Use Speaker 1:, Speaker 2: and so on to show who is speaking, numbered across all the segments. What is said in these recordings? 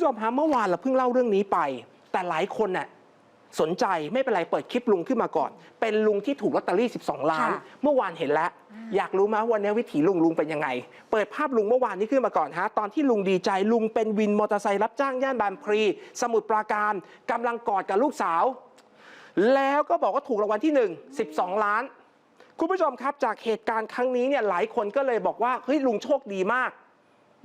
Speaker 1: ผู้ชมฮะเมื่อวานเราเพิ่งเล่าเรื่องนี้ไป แต่หลายคนน่ะสนใจไม่เป็นไรเปิดคลิปลุงขึ้นมาก่อน เป็นลุงที่ถูกลอตเตอรี่ 12 ล้าน
Speaker 2: ค่ะ
Speaker 1: เมื่อวานเห็นแล้ว อยากรู้ไหมวันนี้วิถีลุงลุงเป็นยังไง เปิดภาพลุงเมื่อวานนี้ขึ้นมาก่อนฮะตอนที่ลุงดีใจลุงเป็นวินมอเตอร์ไซค์รับจ้างย่านบางพลี สมุทรปราการกำลังกอดกับลูกสาว แล้วก็บอกว่าถูกรางวัลที่ 1 12 ล้าน คุณผู้ชมครับจากเหตุการณ์ครั้งนี้เนี่ยหลายคนก็เลยบอกว่าเฮ้ยลุงโชคดีมาก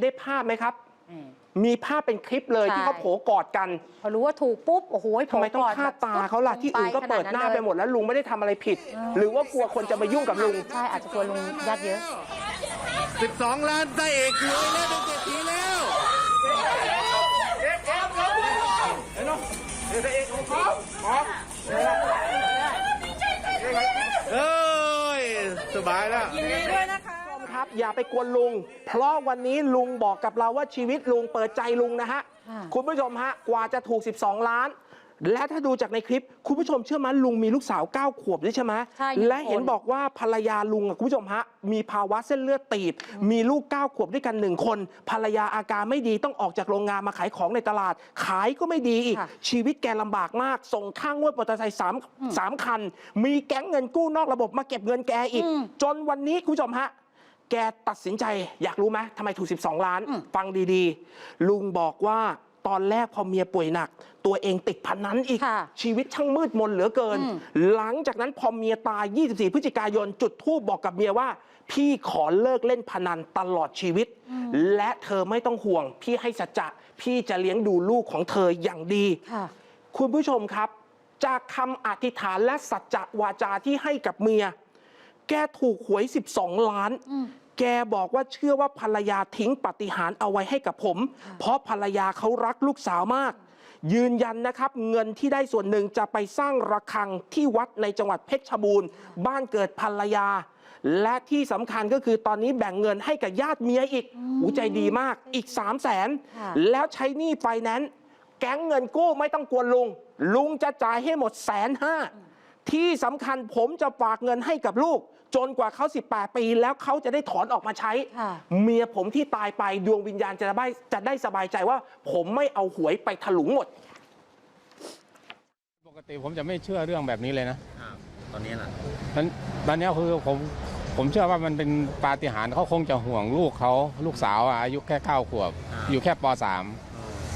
Speaker 1: ได้ภาพไหมครับ
Speaker 2: อื ม
Speaker 1: มีภาพเป็นคลิปเลย
Speaker 2: ใช่
Speaker 1: ที่เขาโผกอดกัน
Speaker 2: พอรู้ว่าถูกปุ๊บโอ้โห
Speaker 1: ทำไมต้อง
Speaker 2: โผล่
Speaker 1: ฆ่า
Speaker 2: แบบ
Speaker 1: ตาเขาล่ะที่อื่นก็เปิดหน้าไปหมดแล้วลุงไม่ได้ทำอะไรผิด
Speaker 2: เออ
Speaker 1: หรือว่ากลัวคนจะมายุ่งกับลุง
Speaker 2: ใช่อาจจะกลัวลุงญาติเยอะ
Speaker 3: 12 ล้านได้เอกรวยแล้วเป็นเศรษฐีแล้วเอ้ยสบายแล้ว
Speaker 1: ครับ อย่าไปกวนลุง เพราะวันนี้ลุงบอกกับเราว่าชีวิตลุงเปิดใจลุงนะฮะ
Speaker 2: ค่ะ
Speaker 1: คุณผู้ชมฮะ กว่าจะถูก 12 ล้าน และถ้าดูจากในคลิป คุณผู้ชมเชื่อไหมลุงมีลูกสาว 9 ขวบด้วยใช่ไหม
Speaker 2: ใช่หนึ่ง
Speaker 1: และเห็น
Speaker 2: คน
Speaker 1: บอกว่าภรรยาลุงอะคุณผู้ชมฮะ มีภาวะเส้นเลือดตีบ มีลูก 9 ขวบด้วยกันหนึ่งคน ภรรยาอาการไม่ดีต้องออกจากโรงงานมาขายของในตลาด ขายก็ไม่ดีอีก
Speaker 2: ค่ะ
Speaker 1: ชีวิตแกลำบากมาก ส่งข้างงวดมอเตอร์ไซค์สามสามคัน มีแก๊งเงินกู้นอกระบบมาเก็บเงินแกอีก
Speaker 2: อืม
Speaker 1: จนวันนี้คุณผู้ชมฮะ แกตัดสินใจอยากรู้ไหมทำไมถูก 12 ล้าน
Speaker 2: อืม
Speaker 1: ฟังดีๆ ลุงบอกว่าตอนแรกพอเมียป่วยหนัก ตัวเองติดพนันอีก
Speaker 2: ค่ะ
Speaker 1: ชีวิตช่างมืดมนเหลือเกิน
Speaker 2: อืม
Speaker 1: หลังจากนั้นพอเมียตาย 24 พฤศจิกายน จุดธูปบอกกับเมียว่า พี่ขอเลิกเล่นพนันตลอดชีวิต และเธอไม่ต้องห่วง พี่ให้สัจจะพี่จะเลี้ยงดูลูกของเธออย่างดี
Speaker 2: ค่ะ
Speaker 1: คุณผู้ชมครับ จากคำอธิษฐานและสัจจะวาจาที่ให้กับเมีย แกถูกหวย 12 ล้าน
Speaker 2: อืม
Speaker 1: แกบอกว่าเชื่อว่าภรรยาทิ้งปาฏิหารย์เอาไว้ให้กับผม เพราะภรรยาเขารักลูกสาวมาก ยืนยันนะครับ เงินที่ได้ส่วนหนึ่งจะไปสร้างระฆังที่วัดในจังหวัดเพชรบูรณ์ บ้านเกิดภรรยา และที่สำคัญก็คือตอนนี้แบ่งเงินให้กับญาติเมียอีกอูใจดีมากอีก 3 0 0แสน
Speaker 2: ค่ะ
Speaker 1: แล้วใช้หนี้ไฟแนนซ์แก๊งเงินกู้ไม่ต้องกลัวลุง ลุงจะจ่ายให้หมดแสนห้า ที่สำคัญผมจะฝากเงินให้กับลูก จนกว่าเขา 18 ปี แล้วเขาจะได้ถอนออกมาใช้
Speaker 2: ค่ะ
Speaker 1: เมียผมที่ตายไปดวงวิญญาณจะได้จะได้สบายใจว่า ผมไม่เอาหวยไปถลุงหมด
Speaker 4: ปกติผมจะไม่เชื่อเรื่องแบบนี้เลยนะ
Speaker 3: ตอนนี้ล่ะ
Speaker 4: นั้นตอนเนี้ยคือผมผมเชื่อว่ามันเป็นปาฏิหาริย์เขาคงจะห่วงลูกเขาลูกสาวอะอายุแค่เก้าขวบ
Speaker 3: อ่า
Speaker 4: อยู่แค่ปสาม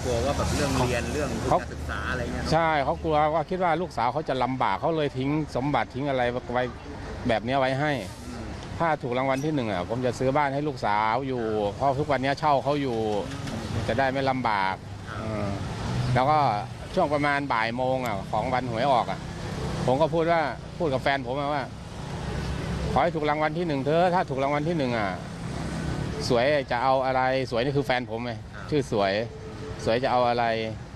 Speaker 3: กลัวว่าแบบเรื่องเรียนเรื่องทุน
Speaker 4: เขา
Speaker 3: การศึกษาอะไรเงี้ยเนอะ
Speaker 4: ใช่เขากลัวว่าคิดว่าลูกสาวเขาจะลำบากเขาเลยทิ้งสมบัติทิ้งอะไรไว้แบบเนี้ยไว้ให้
Speaker 3: อืม
Speaker 4: ถ้าถูกรางวัลที่หนึ่งอะผมจะซื้อบ้านให้ลูกสาวอยู่ เพราะทุกวันเนี้ยเช่าเขาอยู่ จะได้ไม่ลำบากเออแล้วก็ช่วงประมาณบ่ายโมงอะของวันหวยออกอะ ผมก็พูดว่าพูดกับแฟนผมอะว่า ขอให้ถูกรางวัลที่หนึ่งเธอะถ้าถูกรางวัลที่หนึ่งอะสวยจะเอาอะไรสวยนี่คือแฟนผมไงชื่อสวย สวยจะเอาอะไร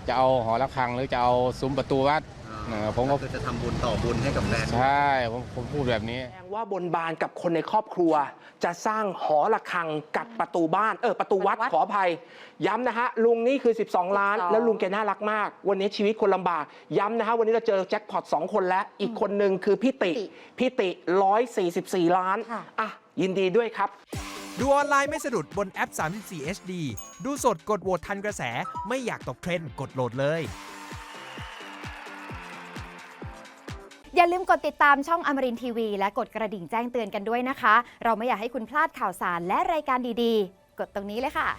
Speaker 4: จะเอาหอระฆังหรือจะเอาซุ้มประตูวัดเออผมก็
Speaker 3: คือจะทำบุญต่อบุญให้กับแฟน
Speaker 4: ใช่ผมผมพูดแบบนี้
Speaker 1: แสดงว่าบนบานกับคนในครอบครัว จะสร้างหอระฆังกับประตูบ้านเออประตูวัด
Speaker 2: ประตูวัด
Speaker 1: ขออภัย ย้ำนะฮะลุงนี่คือ 12 ล้าน
Speaker 2: 12
Speaker 1: แล้วลุงแกน่ารักมาก วันนี้ชีวิตคนลำบากย้ำนะฮะวันนี้เราเจอแจ็คพอต2คนแล้ว อีกคนหนึ่งคือพี่ติ
Speaker 2: ติ
Speaker 1: พี่ติ 144 ล้าน
Speaker 2: ค่ะ
Speaker 1: อะยินดีด้วยครับ
Speaker 5: ดูออนไลน์ไม่สะดุดบนแอป 34 HD ดูสดกดโหวตทันกระแส ไม่อยากตกเทรนด์กดโหลดเลย
Speaker 6: อย่าลืมกดติดตามช่องอมรินทีวี และกดกระดิ่งแจ้งเตือนกันด้วยนะคะ เราไม่อยากให้คุณพลาดข่าวสารและรายการดีๆ กดตรงนี้เลยค่ะ